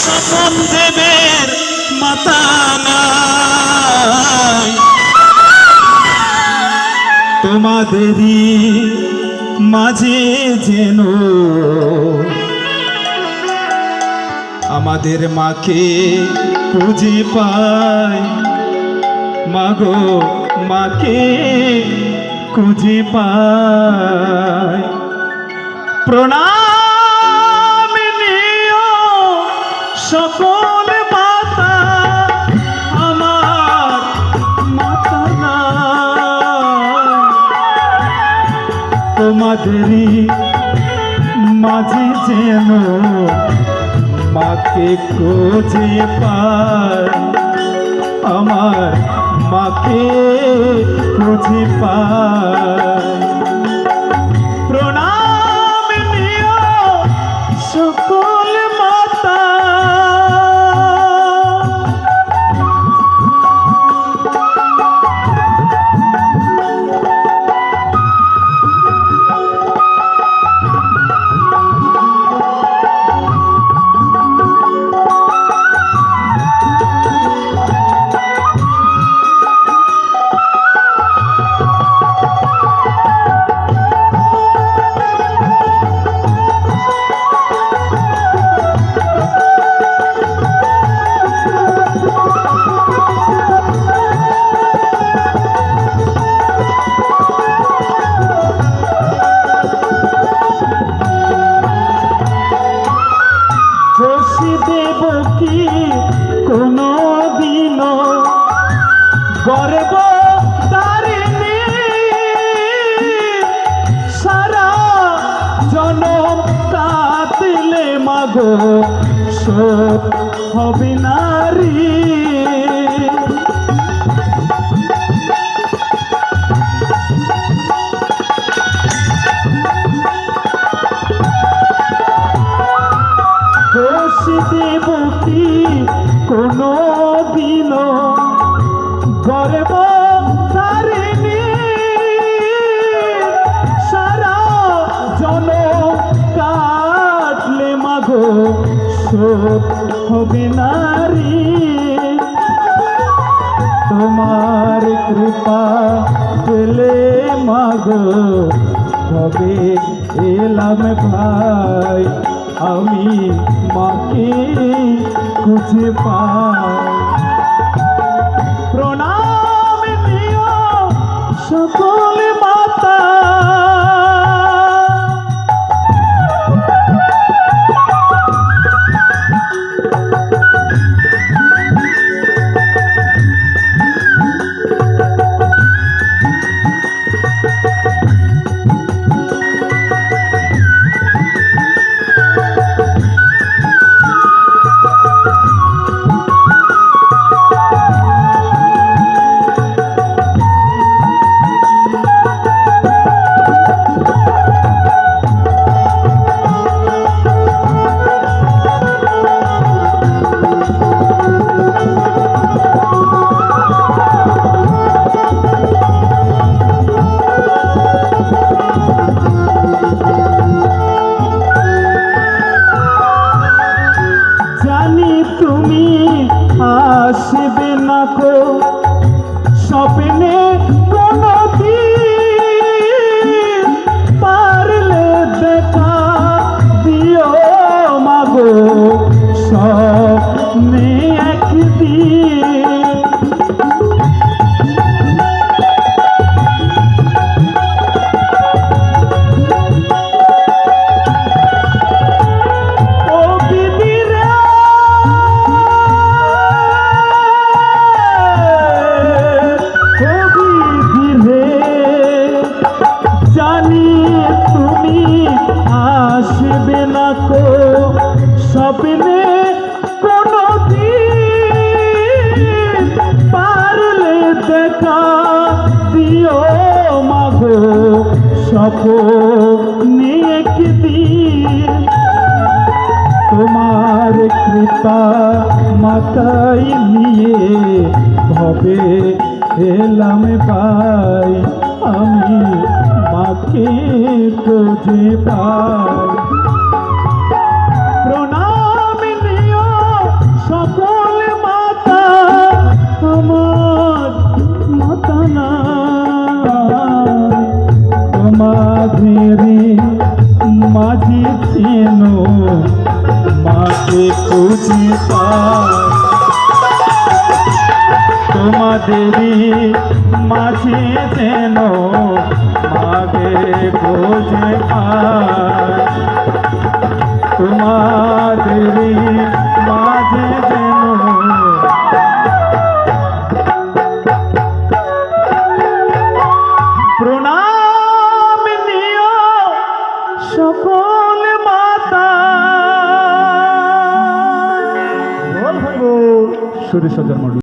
স্বপন দেবের মাতা তোমাদেরই মাঝে যেন আমাদের মাকে খুঁজে পাই। মাগো, মাকে খুঁজে পাই। প্রণাম। আমার। তোমাদেরই মাঝে যেন মাকে খুঁজে পাই আমার মাকে খুঁজে পাই দেব কি কোনো দিন গর্ব তারিণী। সারা জনম কাতিলে মাগো সব হবে নারী। মাগো হবে নারী। তোমার কৃপা পেলে মাগো। তবে এলাম ভাই, আমি মাকে খুঁজে পাই। প্রণাম সকল। আসবে না কো স্বপ্নে কোনো পারলে দেখা দিও মাগো। স্বপ্নে একদিন স্বপ্নে একদিন তোমার কৃপা মাতাই নিয়ে ভবে এলাম পাই আমি মাকে খুঁজে পাই। তোমাদেরই মাঝে চেন মাকে খুঁজে তোমাদেরই মাঝে যেন মাকে খুঁজে পা তোমাদেরই ভাই সুরেশ মন্ডল